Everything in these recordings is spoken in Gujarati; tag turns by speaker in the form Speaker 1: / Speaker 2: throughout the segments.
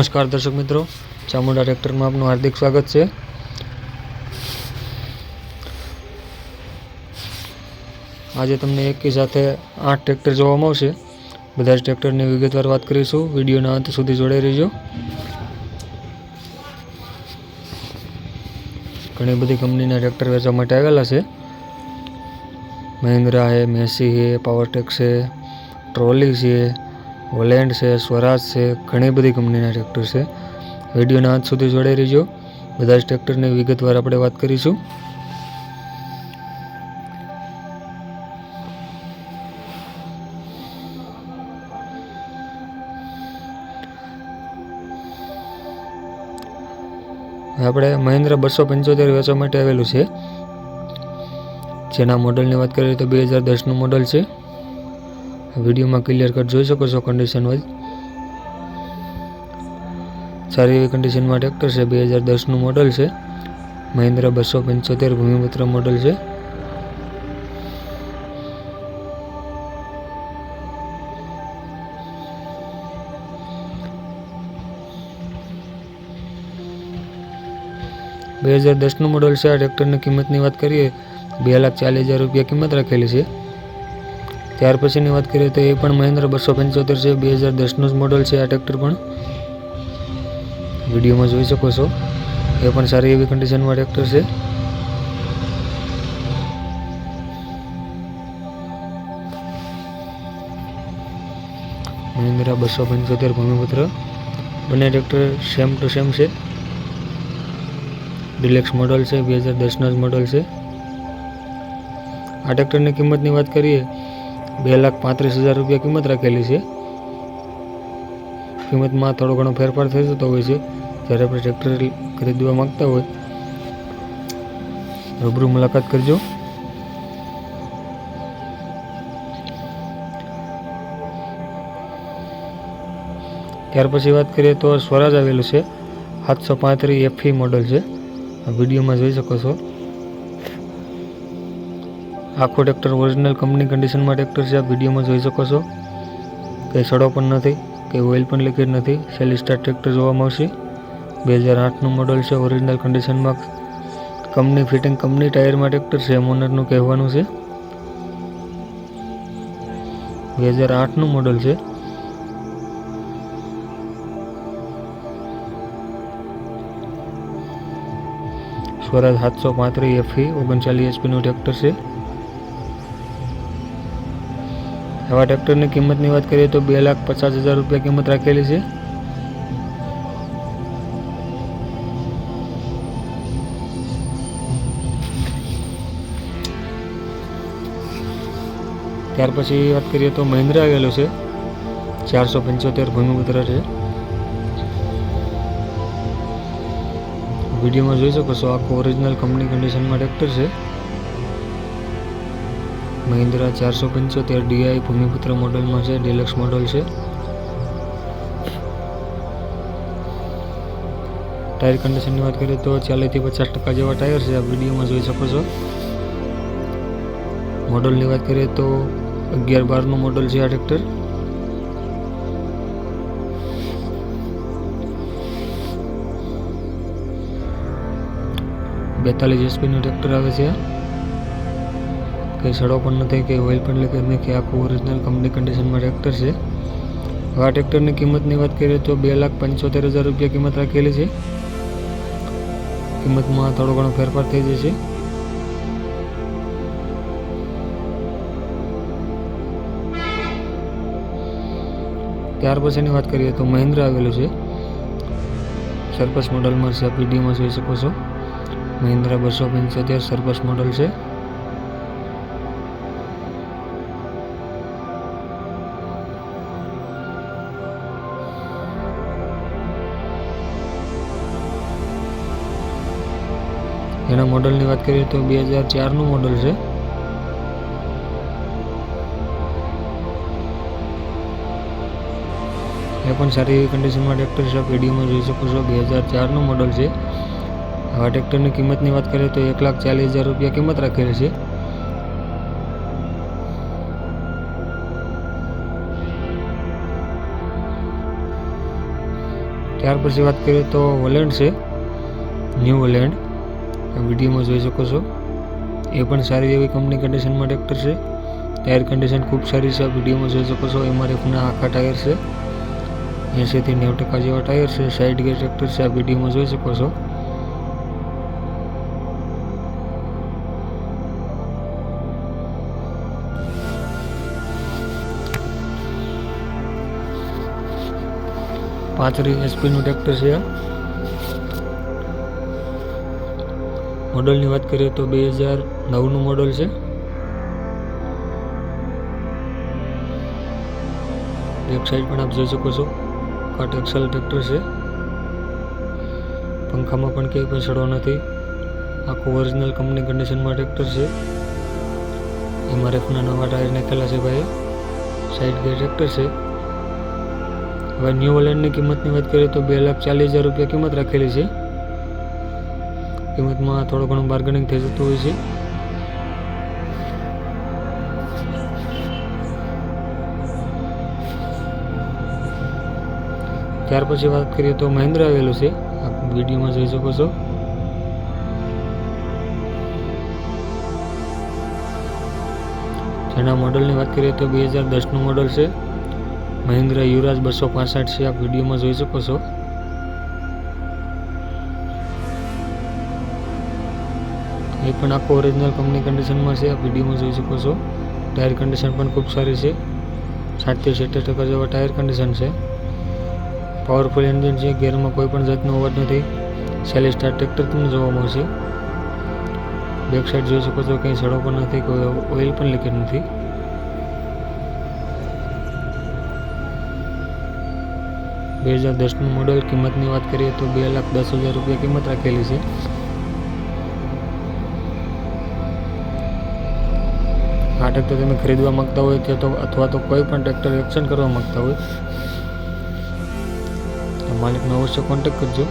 Speaker 1: નમસ્કાર દર્શક મિત્રો, ચામુંડા ટ્રેક્ટરમાં આપનું હાર્દિક સ્વાગત છે. આજે તમને એકી સાથે આઠ ટ્રેક્ટર જોવા મળશે. બધા જ ટ્રેક્ટરની વિગતવાર વાત કરીશું. વિડીયોના અંત સુધી જોડાઈ રહેજો. ઘણી બધી કંપનીના ટ્રેક્ટર વેચવા માટે આવેલા છે. મહિન્દ્રા છે મેસી છે પાવરટેક છે, ટ્રોલી છે વોલેન્ડ છે, સ્વરાજ છે, ઘણી બધી કંપનીના ટ્રેક્ટર છે. વિડીયોના અંત સુધી જોડાઈ રહીજો. બધા જ ટ્રેક્ટરની વિગતવાર આપણે વાત કરીશું. આપણે મહિન્દ્રા બસો પંચોતેર વેચવા માટે આવેલું છે. જેના મોડલની વાત કરીએ તો બે હજાર દસનું મોડલ છે. વિડીયોમાં ક્લિયર કટ જોઈ શકો છો કન્ડિશન વાઇઝ સારી એવી કન્ડિશનમાં ટ્રેક્ટર છે, બે હજાર દસનું મોડલ છે. મહિન્દ્રા બસો પંચોતેર ભૂમિપુત્ર મોડલ છે. બે હજાર દસનું મોડલ છે, આ ટ્રેક્ટરની કિંમતની વાત કરીએ, બે લાખ ચાલીસ હજાર રૂપિયા કિંમત રાખેલી છે. ત્યાર પછીની વાત કરીએ તો એ પણ મહિન્દ્ર બસો પંચોતેર છે, બે હજાર દસનું જ મોડલ છે આ ટ્રેક્ટર પણ. વિડીયોમાં જોઈ શકો છો. એ પણ સારી એવી કન્ડિશનમાં ટ્રેક્ટર છે. મહિન્દ્રા બસો પંચોતેર ભૂમિપુત્ર. બંને ટ્રેક્ટર સેમ ટુ સેમ છે. ડિલેક્સ મોડલ છે, બે હજાર દસનો જ મોડલ છે. આ ટ્રેક્ટરની કિંમતની વાત કરીએ બે લાખ પાંત્રીસ હજાર રૂપિયા કિંમત રાખેલી છે. કિંમતમાં થોડો ઘણો ફેરફાર થઈ જતો હોય છે. જ્યારે આપણે ટ્રેક્ટર ખરીદવા માંગતા હોય, રૂબરૂ મુલાકાત કરજો. ત્યાર પછી વાત કરીએ તો સ્વરાજ આવેલું છે. સાતસો પાંત્રીસ એફી મોડલ છે. વિડીયોમાં જોઈ શકો છો. આખો ટ્રેક્ટર ઓરિજિનલ કંપની કન્ડિશનમાં ટ્રેક્ટર છે આ વિડીયોમાં જોઈ શકો છો. કંઈ સડો પણ નથી, કંઈ ઓઇલ પણ લીકેજ નથી. સેલી સ્ટાર ટ્રેક્ટર જોવા મળશે. બે હજાર આઠનું મોડલ છે ઓરિજિનલ કન્ડિશનમાં કંપની ફિટિંગ કંપની ટાયરમાં ટ્રેક્ટર છે ઓનરનું કહેવાનું છે. બે હજાર આઠનું મોડલ છે. સ્વરાજ સાતસો પાંત્રીસ એફી ઓગણચાલીસ એચપીનું ટ્રેક્ટર છે. આવા ટ્રેક્ટરની કિંમતની વાત કરીએ તો બે લાખ પચાસ હજાર રૂપિયા કિંમત રાખેલી છે. ત્યાર પછી વાત કરીએ તો મહિન્દ્રા આવેલો છે. ચારસો પંચોતેર ભૂમિપુત્ર છે. વિડીયોમાં જોઈ શકો છો, આખું ઓરિજિનલ કંપની કન્ડિશનમાં ટ્રેક્ટર છે. મહિન્દ્રા ચારસો પંચોતેર ડીઆઈ ભૂમિપુત્ર મોડલમાં છે ડિલક્સ મોડલ છે. ટાયર કન્ડિશનની વાત કરીએ તો ચાલીસથી પચાસ ટકા જેવા ટાયર છે આ વિડીયોમાં જોઈ શકો છો. મોડલની વાત કરીએ તો અગિયાર બારનું મોડલ છે આ ટ્રેક્ટર બેતાલીસ એસપીનું ટ્રેક્ટર આવે છે. કંઈ સડો પણ નથી કે ઓઇલ પણ લીકેજ નથી આખું ઓરિજિનલ કંપની કન્ડિશનમાં ટ્રેક્ટર છે. હવે આ ટ્રેક્ટરની કિંમતની વાત કરીએ તો બે લાખ પંચોતેર હજાર રૂપિયા કિંમત રાખેલી છે. કિંમતમાં થોડો ઘણો ફેરફાર થઈ જશે. ત્યાર પછીની વાત કરીએ તો મહિન્દ્રા આવેલું છે. સરપસ મોડલમાં છે પીડીમાં જોઈ શકો છો. મહિન્દ્રા બસો પંચોતેર સરપસ મોડલ છે. એના મોડલની વાત કરીએ તો બે હજાર ચારનું મોડલ છે. એ પણ સારી એવી કન્ડિશનમાં ટ્રેક્ટર છે પીડીઓમાં જોઈ શકો છો. બે હજાર ચારનું મોડલ છે. આવા ટ્રેક્ટરની કિંમતની વાત કરીએ તો એક લાખ ચાલીસ હજાર રૂપિયા કિંમત રાખેલી છે. ત્યાર પછી વાત કરીએ તો વલેન્ડ છે. ન્યૂ વલેન્ડ આ વિડીયોમાં જોઈ શકો છો. એ પણ સારી એવી કંપની કન્ડિશનમાં ટ્રેક્ટર છે. ટાયર કન્ડિશન ખૂબ સારી છે. વિડીયોમાં જોઈ શકો છો. એમાં રેફના આખા ટાયર છે. એંસીથી નેવું ટકા જેવા ટાયર છે. સાઈડ ગેર ટ્રેક્ટર છે. આ વિડીયોમાં જોઈ શકો છો. પાંત્રીસ એચપીનું ટ્રેક્ટર છે મોડલની વાત કરીએ તો બે હજાર નવનું મોડલ છે. બેક સાઈડ પણ આપ જોઈ શકો છો. કટ એક્સલ ટ્રેક્ટર છે. પંખામાં પણ ક્યાંય પણ સડો નથી. આખું ઓરિજિનલ કંપની કન્ડિશનમાં ટ્રેક્ટર છે. એમઆરએફના નવા ટાયર નાખેલા છે ભાઈ સાઈડ ગેર ટ્રેક્ટર છે. હવે ન્યૂ વલેન્ડની કિંમતની વાત કરીએ તો બે લાખ ચાલીસ હજાર રૂપિયા કિંમત રાખેલી છે. કિંમતમાં થોડું ઘણું બાર્ગેનિંગ થઈ જતું હોય છે. ત્યાર પછી વાત કરીએ તો મહેન્દ્ર આવેલું છે. આપ વિડીયોમાં જોઈ શકો છો. જેના મોડલની વાત કરીએ તો બે હજાર દસનું મોડલ છે. મહિન્દ્રા યુવરાજ બસો પાસઠ છે. આપ વિડીયોમાં જોઈ શકો છો. એ પણ આખો ઓરિજિનલ કંપની કન્ડિશનમાં છે. આપ વિડીયોમાં જોઈ શકો છો. ટાયર કન્ડિશન પણ ખૂબ સારી છે. સાતથી સિત્તેર ટકા જેવા ટાયર કન્ડિશન છે. પાવરફુલ એન્જિન છે. ગેરમાં કોઈ પણ જાતનો અવાજ નથી. સેલી સ્ટાર ટ્રેક્ટર તમને જોવા મળશે. બેક સાઈડ જોઈ શકો છો. કંઈ સડો પણ નથી. કોઈ ઓઇલ પણ લીકેજ નથી. બે હજાર દસનું મોડલ કિંમતની વાત કરીએ તો બે લાખ દસ હજાર રૂપિયા કિંમત રાખેલી છે. આ ટ્રેક્ટર તમે ખરીદવા માંગતા હોય કે તો અથવા તો કોઈ પણ ટ્રેક્ટર એક્શન કરવા માંગતા હોય, તો માલિકનો અવશ્ય કોન્ટેક કરજો.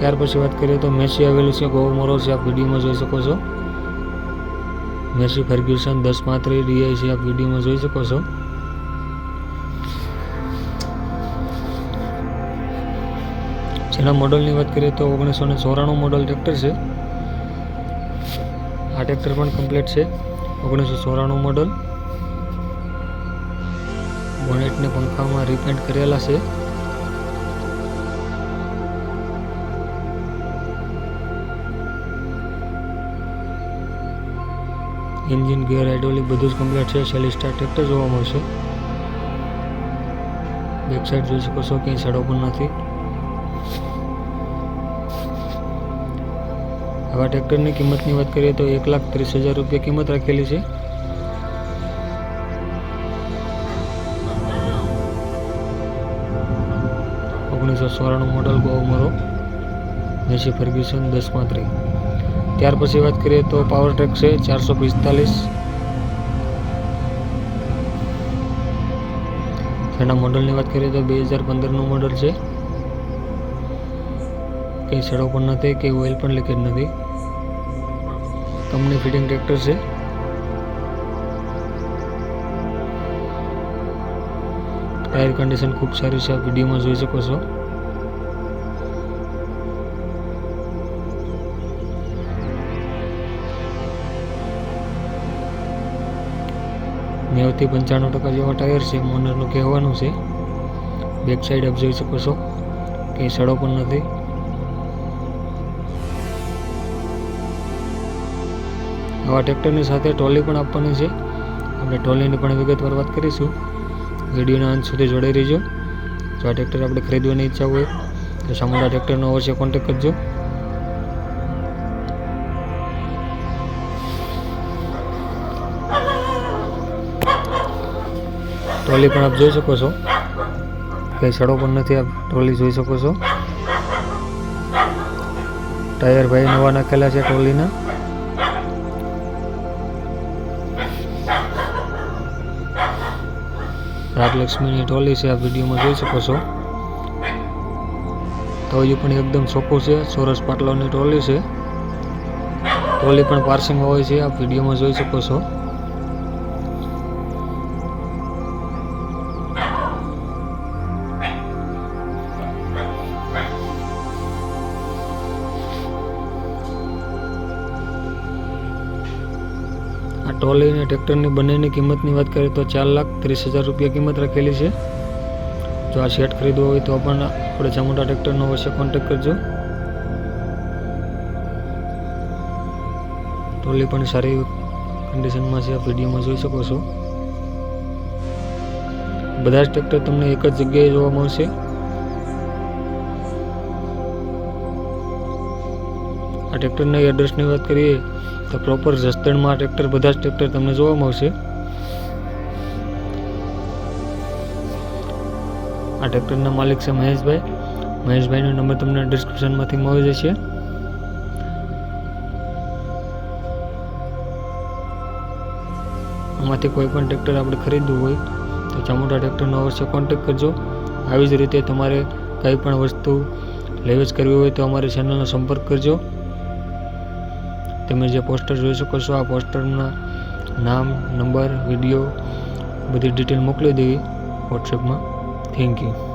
Speaker 1: ત્યાર પછી વાત કરીએ તો મેસી આવેલું છે ગોવો મોરો છે આપ વિડીયોમાં જોઈ શકો છો. મેસી ફર્ગ્યુસન દસ પાંત્રીસ ડીઆઈ છે, આપ વિડીયોમાં જોઈ શકો છો. જેના મોડલની વાત કરીએ તો ઓગણીસો ને ચોરાણું મોડલ ટ્રેક્ટર છે. આ ટ્રેક્ટર પણ કમ્પ્લીટ છે. ઓગણીસો ચોરાણું મોડલ બોનેટને પંખામાં રિપેન્ટ કરેલા છે. એન્જિન ગિયર હાઇડ્રોલિક બધું જ કમ્પ્લીટ છે. સેલી સ્ટાર ટ્રેક્ટર જોવા મળશે. બેક સાઈડ જોઈ શકો છો, ક્યાંય સડો પણ નથી. આવા ટ્રેક્ટરની કિંમતની વાત કરીએ તો એક લાખ ત્રીસ હજાર રૂપિયા કિંમત રાખેલી છે. ઓગણીસો ચોરાણું મોડલ બહુ મારો મેસી ફર્ગ્યુસન દસ ત્રી. ત્યાર પછી વાત કરીએ તો પાવર ટ્રેક છે ચારસો પિસ્તાલીસ. તેના મોડલની વાત કરીએ તો બે હજાર પંદરનું મોડલ છે. કંઈ સડો પણ નથી કે ઓઇલ પણ લીકેજ નથી. કંપની ફિટિંગ ટ્રેક્ટર છે. ટાયર કન્ડિશન ખૂબ સારી છે, આપ વિડીયોમાં જોઈ શકો છો. નેવથી પંચાણું ટકા જેવા ટાયર છે મોનરનું કહેવાનું છે. બેક સાઈડ આપ જોઈ શકો છો. કંઈ સડો પણ નથી. આવા ટ્રેક્ટરની સાથે ટ્રોલી પણ આપવાની છે. આપણે ટ્રોલીની પણ વિગતવાર વાત કરીશું. વિડીયોના અંત સુધી જોડાઈ રહીજો. જો આ ટ્રેક્ટર આપણે ખરીદવાની ઈચ્છા હોય, તો સામુડા ટ્રેક્ટરનો અવશ્ય કોન્ટેક્ટ કરજો. ટ્રોલી પણ આપ જોઈ શકો છો. કંઈ સડો પણ નથી, આપ ટ્રોલી જોઈ શકો છો. ટાયર ભાઈ નવા નાખેલા છે ટ્રોલીના. રાજલક્ષ્મીની ટ્રોલી છે, આ વિડીયોમાં જોઈ શકો છો. તોયું પણ એકદમ ચોખ્ખું છે, સોરસ પાટલાની ટ્રોલી છે. ટ્રોલી પણ પાર્સિંગમાં હોય છે આ વિડીયોમાં જોઈ શકો છો. ટ્રોલી અને ટ્રેક્ટરની બંનેની કિંમતની વાત કરીએ તો ચાર લાખ ત્રીસ હજાર રૂપિયા કિંમત રાખેલી છે. જો આ સેટ ખરીદવો હોય તો પણ આપણે ચામુંડા ટ્રેક્ટરનો અવશ્ય કોન્ટેક કરજો. ટ્રોલી પણ સારી કન્ડિશનમાં છે આ વિડીયોમાં જોઈ શકો છો. બધા જ ટ્રેક્ટર તમને એક જ જગ્યાએ જોવા મળશે. આ ટ્રેક્ટરના એડ્રેસની વાત કરીએ, તો પ્રોપર જસદણમાં ટ્રેક્ટર, બધા જ ટ્રેક્ટર તમને જોવા મળશે. આ ટ્રેક્ટરના માલિક છે મહેશભાઈ. મહેશભાઈનો નંબર તમને ડિસ્ક્રિપ્શનમાંથી મળી જશે. આમાંથી કોઈ પણ ટ્રેક્ટર આપણે ખરીદવું હોય, તો ચામુંડા ટ્રેક્ટરનો અવશ્ય કોન્ટેક્ટ કરજો. આવી જ રીતે તમારે કંઈ પણ વસ્તુ લેવેચ કરવી હોય તો અમારી ચેનલનો સંપર્ક કરજો. તમે જે પોસ્ટર જોઈ શકો છો, આ પોસ્ટરના નામ, નંબર, વીડિયો બધી ડિટેલ મોકલી દેવી વોટ્સએપમાં થેન્ક યુ